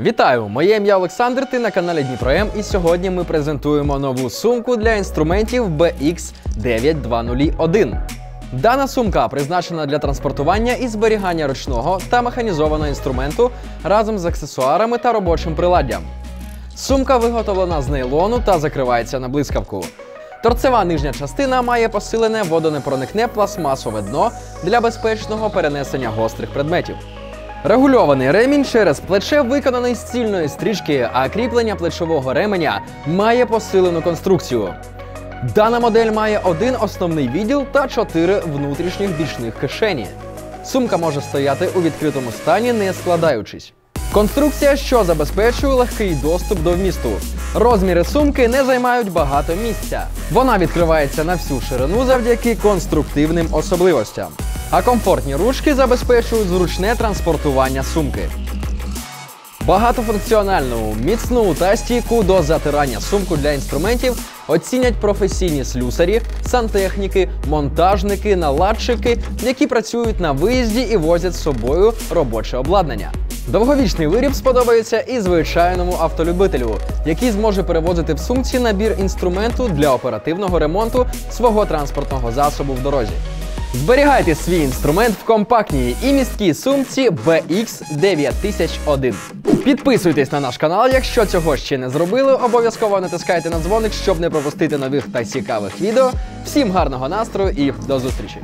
Вітаю! Моє ім'я Олександр. Ти на каналі Дніпром, і сьогодні ми презентуємо нову сумку для інструментів BX 9201. Дана сумка призначена для транспортування і зберігання ручного та механізованого інструменту разом з аксесуарами та робочим приладдям. Сумка виготовлена з нейлону та закривається на блискавку. Торцева нижня частина має посилене водонепроникне пластмасове дно для безпечного перенесення гострих предметів. Регульований ремінь через плече виконаний з цільної стрічки, а кріплення плечового ременя має посилену конструкцію. Дана модель має один основний відділ та чотири внутрішніх бічних кишені. Сумка може стояти у відкритому стані, не складаючись. Конструкція, що забезпечує легкий доступ до вмісту. Розміри сумки не займають багато місця. Вона відкривається на всю ширину завдяки конструктивним особливостям. А комфортні ручки забезпечують зручне транспортування сумки. Багатофункціональну, міцну та стійку до затирання сумку для інструментів оцінять професійні слюсарі, сантехніки, монтажники, наладчики, які працюють на виїзді і возять з собою робоче обладнання. Довговічний виріб сподобається і звичайному автолюбителю, який зможе перевозити в сумці набір інструменту для оперативного ремонту свого транспортного засобу в дорозі. Зберігайте свій інструмент в компактній і місткій сумці BX 9001. Підписуйтесь на наш канал, якщо цього ще не зробили. Обов'язково натискайте на дзвоник, щоб не пропустити нових та цікавих відео. Всім гарного настрою і до зустрічі!